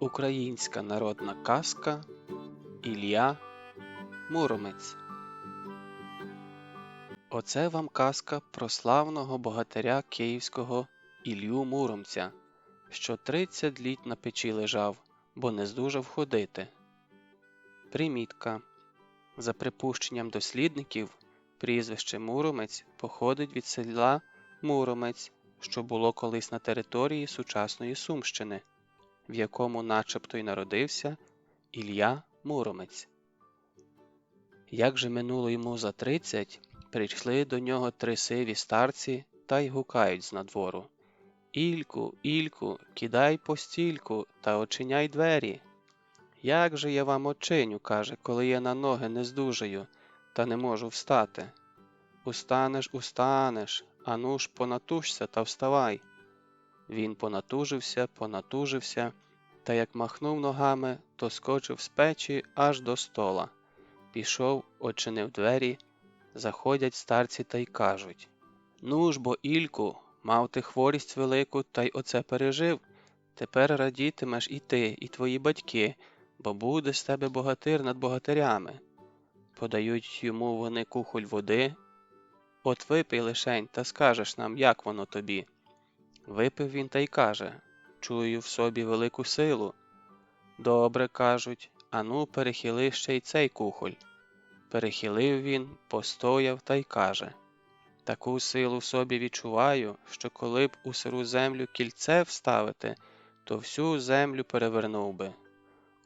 Українська народна казка Ілля Муромець. Оце вам казка про славного богатиря київського Ілью Муромця, що 30 літ на печі лежав, бо не здужав ходити. Примітка. За припущенням дослідників, прізвище Муромець походить від села Муромець, що було колись на території сучасної Сумщини в якому начебто й народився Ілля Муромець. Як же минуло йому за тридцять, прийшли до нього три сиві старці та й гукають з надвору Ільку, Ільку, кидай постільку та очиняй двері. Як же я вам очиню, каже, коли я на ноги не здужаю та не можу встати. Устанеш, устанеш, ану ж понатужся та вставай. Він понатужився, понатужився, та як махнув ногами, то скочив з печі аж до стола. Пішов, очинив двері, заходять старці та й кажуть Ну ж бо, Ільку, мав ти хворість велику, та й оце пережив. Тепер радітимеш і ти, і твої батьки, бо буде з тебе богатир над богатирями. Подають йому вони кухоль води. От випий лишень та скажеш нам, як воно тобі. Випив він та й каже Чую в собі велику силу. Добре кажуть, ану, перехили ще й цей кухоль. Перехилив він, постояв та й каже Таку силу в собі відчуваю, що коли б у сиру землю кільце вставити, то всю землю перевернув би.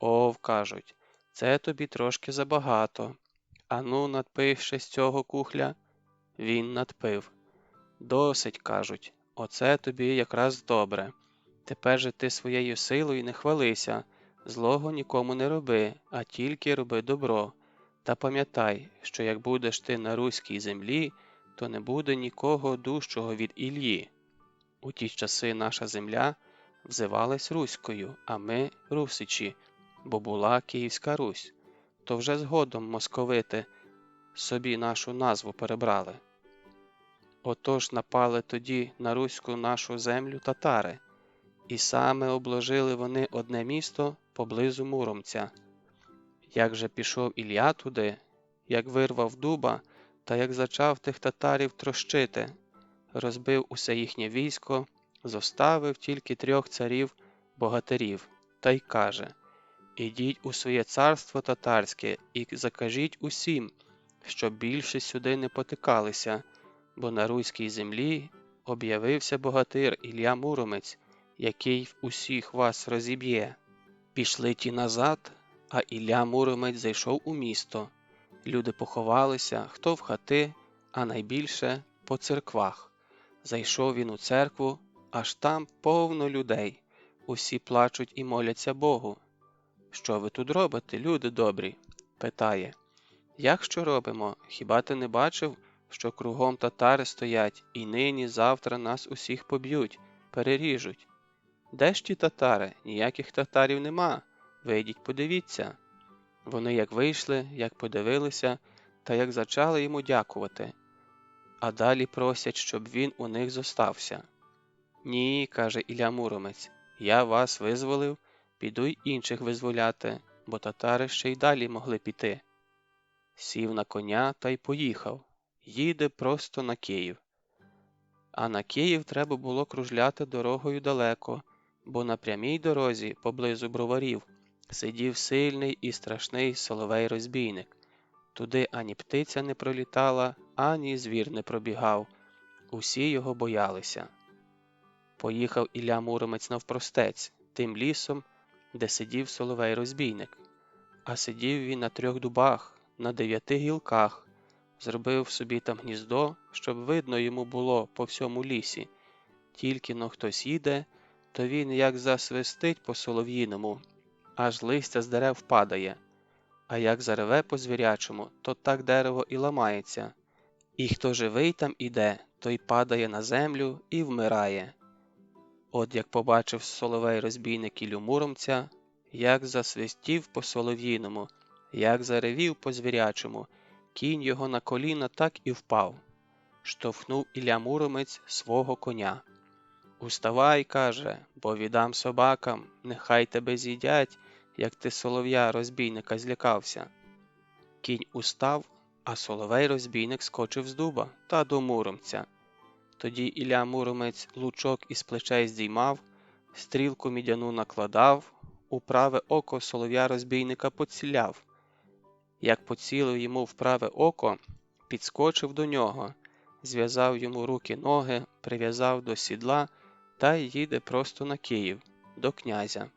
Ов, кажуть, це тобі трошки забагато. Ану, надпий ще з цього кухля. Він надпив. Досить, кажуть. Оце тобі якраз добре. Тепер же ти своєю силою не хвалися, злого нікому не роби, а тільки роби добро. Та пам'ятай, що як будеш ти на руській землі, то не буде нікого дужчого від Іллі. У ті часи наша земля взивалась Руською, а ми Русичі, бо була Київська Русь, то вже згодом московити собі нашу назву перебрали. Отож напали тоді на руську нашу землю татари, і саме обложили вони одне місто поблизу Муромця. Як же пішов Ілля туди, як вирвав дуба, та як зачав тих татарів трощити, розбив усе їхнє військо, зоставив тільки трьох царів богатирів, та й каже Ідіть у своє царство татарське і закажіть усім, щоб більше сюди не потикалися бо на руській землі об'явився богатир Ілля Муромець, який усіх вас розіб'є. Пішли ті назад, а Ілля Муромець зайшов у місто. Люди поховалися, хто в хати, а найбільше по церквах. Зайшов він у церкву, аж там повно людей. Усі плачуть і моляться Богу. Що ви тут робите, люди добрі? питає. Як що робимо? Хіба ти не бачив, що кругом татари стоять, і нині завтра нас усіх поб'ють, переріжуть. Де ж ті татари? Ніяких татарів нема. Вийдіть, подивіться. Вони як вийшли, як подивилися, та як зачали йому дякувати, а далі просять, щоб він у них зостався. Ні, каже Ілля Муромець, я вас визволив, піду й інших визволяти, бо татари ще й далі могли піти. Сів на коня та й поїхав їде просто на Київ. А на Київ треба було кружляти дорогою далеко, бо на прямій дорозі, поблизу броварів, сидів сильний і страшний соловей розбійник. Туди ані птиця не пролітала, ані звір не пробігав. Усі його боялися. Поїхав Ілля Муромець навпростець, тим лісом, де сидів соловей розбійник. А сидів він на трьох дубах, на дев'яти гілках, зробив собі там гніздо, щоб видно йому було по всьому лісі. Тільки но хтось їде, то він як засвистить по солов'їному, аж листя з дерев падає, а як зареве по звірячому, то так дерево і ламається. І хто живий там іде, той падає на землю і вмирає. От як побачив соловей розбійник Ілю Муромця, як засвистів по солов'їному, як заревів по звірячому, Кінь його на коліна так і впав. Штовхнув Ілля Муромець свого коня. Уставай, каже, бо віддам собакам, нехай тебе з'їдять, як ти солов'я розбійника злякався. Кінь устав, а соловей розбійник скочив з дуба та до муромця. Тоді Ілля Муромець лучок із плечей здіймав, стрілку мідяну накладав, у праве око солов'я розбійника поціляв. Як поцілив йому в праве око, підскочив до нього, зв'язав йому руки ноги, прив'язав до сідла та їде просто на Київ, до князя.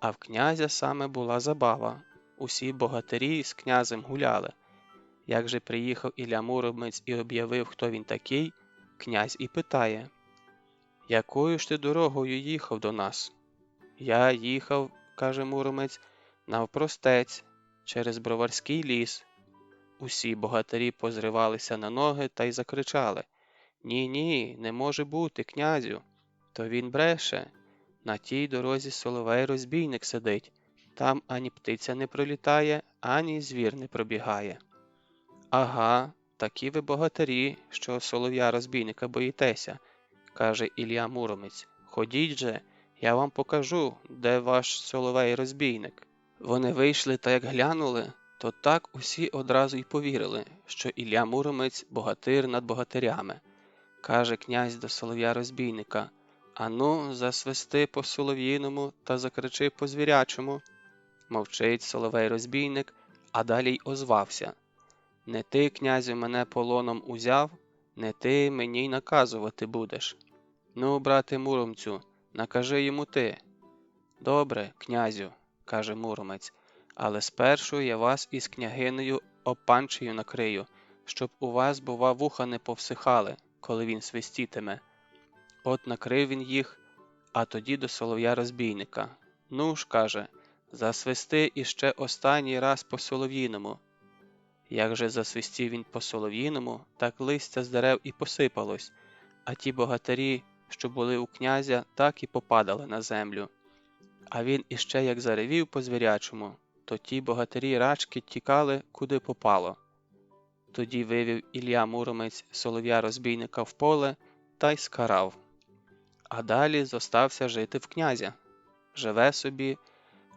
А в князя саме була забава. Усі богатирі з князем гуляли. Як же приїхав Ілля Муромець і об'явив, хто він такий, князь і питає Якою ж ти дорогою їхав до нас? Я їхав, каже Муромець, навпростець, через броварський ліс. Усі богатирі позривалися на ноги та й закричали Ні, ні, не може бути, князю. То він бреше. На тій дорозі соловей розбійник сидить, там ані птиця не пролітає, ані звір не пробігає. Ага, такі ви богатирі, що солов'я розбійника боїтеся, каже Ілля Муромець. Ходіть же, я вам покажу, де ваш соловей розбійник. Вони вийшли та як глянули, то так усі одразу й повірили, що Ілля Муромець богатир над богатирями. Каже князь до солов'я розбійника Ану, засвисти по солов'їному та закричи по звірячому. Мовчить соловей розбійник, а далі й озвався Не ти, князю, мене полоном узяв, не ти мені й наказувати будеш. Ну, брате Муромцю, накажи йому ти. Добре, князю, каже Муромець, але спершу я вас із княгинею опанчею накрию, щоб у вас, бува, вуха не повсихали, коли він свистітиме. От накрив він їх, а тоді до солов'я розбійника. Ну ж, каже, засвисти іще останній раз по солов'їному. Як же засвистів він по солов'їному, так листя з дерев і посипалось, а ті богатирі, що були у князя, так і попадали на землю. А він іще як заревів по звірячому, то ті богатирі рачки тікали, куди попало. Тоді вивів Ілля Муромець солов'я розбійника в поле та й скарав. А далі зостався жити в князя. Живе собі,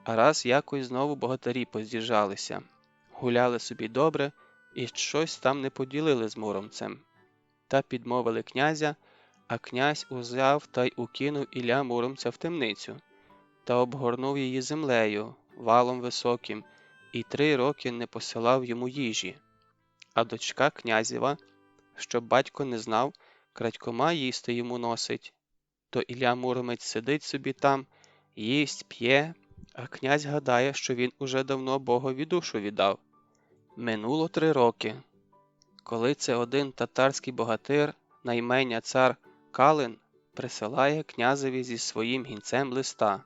а раз якось знову богатирі поз'їжджалися, гуляли собі добре і щось там не поділили з муромцем. Та підмовили князя, а князь узяв та й укинув Ілля муромця в темницю та обгорнув її землею, валом високим, і три роки не посилав йому їжі. А дочка князєва, щоб батько не знав, крадькома їсти йому носить. То Ілля Муромець сидить собі там, їсть, п'є, а князь гадає, що він уже давно Богові душу віддав. Минуло три роки. Коли це один татарський богатир, на імення цар Калин, присилає князеві зі своїм гінцем листа.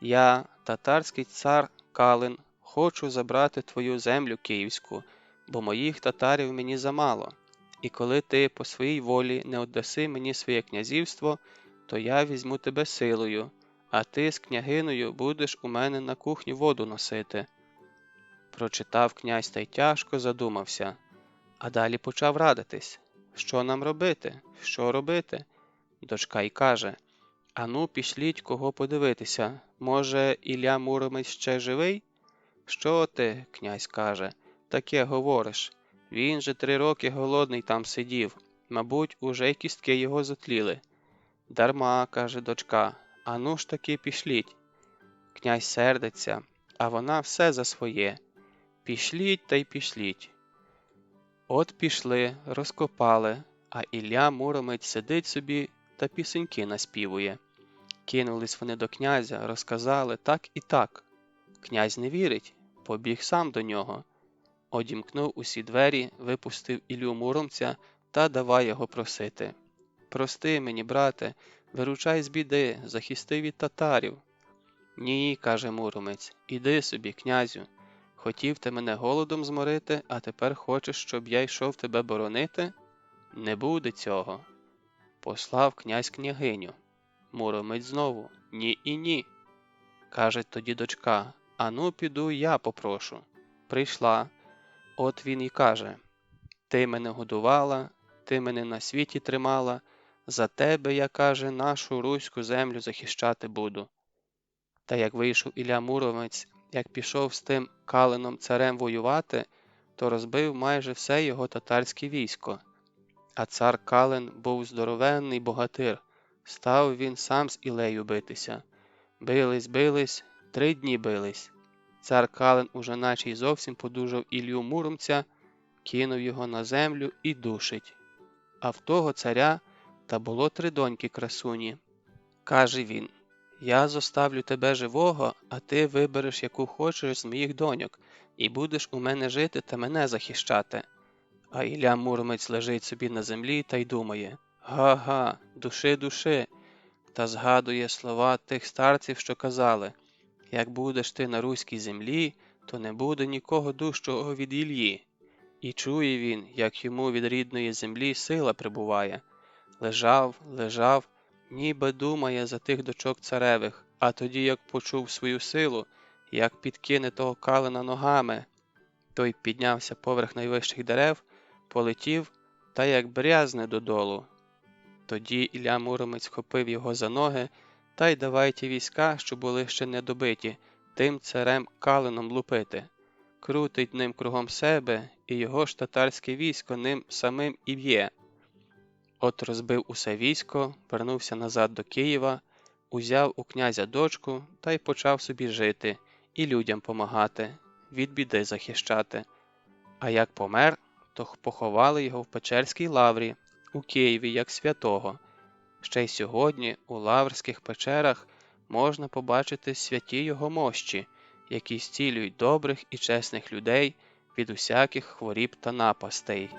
Я, татарський цар Калин, хочу забрати твою землю київську, бо моїх татарів мені замало, і коли ти по своїй волі не отдаси мені своє князівство, то я візьму тебе силою, а ти з княгиною будеш у мене на кухні воду носити. Прочитав князь та й тяжко задумався, а далі почав радитись, що нам робити, що робити. Дочка й каже Ану, пішліть кого подивитися. Може, Ілля Муромець ще живий? Що ти, князь каже, таке говориш? Він же три роки голодний там сидів, мабуть, уже й кістки його затліли. Дарма, каже дочка, ану ж таки пішліть. Князь сердиться, а вона все за своє. Пішліть та й пішліть. От пішли, розкопали, а Ілля Муромець сидить собі та пісеньки наспівує. Кинулись вони до князя, розказали так і так. Князь не вірить, побіг сам до нього. Одімкнув усі двері, випустив Іллю Муромця та давай його просити. Прости мені, брате, виручай з біди, захисти від татарів. Ні, каже Муромець, іди собі, князю. Хотів ти мене голодом зморити, а тепер хочеш, щоб я йшов тебе боронити? Не буде цього. Послав князь княгиню. Муромець знову ні і ні. Каже тоді дочка Ану, піду я попрошу. Прийшла. От він і каже Ти мене годувала, ти мене на світі тримала, за тебе, я каже, нашу руську землю захищати буду. Та як вийшов Ілля Муромець, як пішов з тим калином царем воювати, то розбив майже все його татарське військо. А цар Калин був здоровенний богатир, став він сам з Ілею битися. Бились, бились, три дні бились. Цар Калин уже наче й зовсім подужав Ілью Муромця, кинув його на землю і душить. А в того царя та було три доньки красуні. Каже він Я зоставлю тебе живого, а ти вибереш, яку хочеш з моїх доньок, і будеш у мене жити та мене захищати. А Ілля Муромець лежить собі на землі та й думає Га-га, души, души, та згадує слова тих старців, що казали Як будеш ти на руській землі, то не буде нікого дужчого від Іллі. І чує він, як йому від рідної землі сила прибуває. Лежав, лежав, ніби думає за тих дочок царевих, а тоді, як почув свою силу, як підкине того калина ногами, той піднявся поверх найвищих дерев, полетів та як брязне додолу. Тоді Ілля Муромець схопив його за ноги та й давай ті війська, що були ще не добиті, тим царем калином лупити. Крутить ним кругом себе, і його ж татарське військо ним самим і б'є. От розбив усе військо, вернувся назад до Києва, узяв у князя дочку та й почав собі жити і людям помагати, від біди захищати. А як помер, то поховали його в Печерській лаврі у Києві як святого. Ще й сьогодні у лаврських печерах можна побачити святі його мощі, які зцілюють добрих і чесних людей від усяких хворіб та напастей.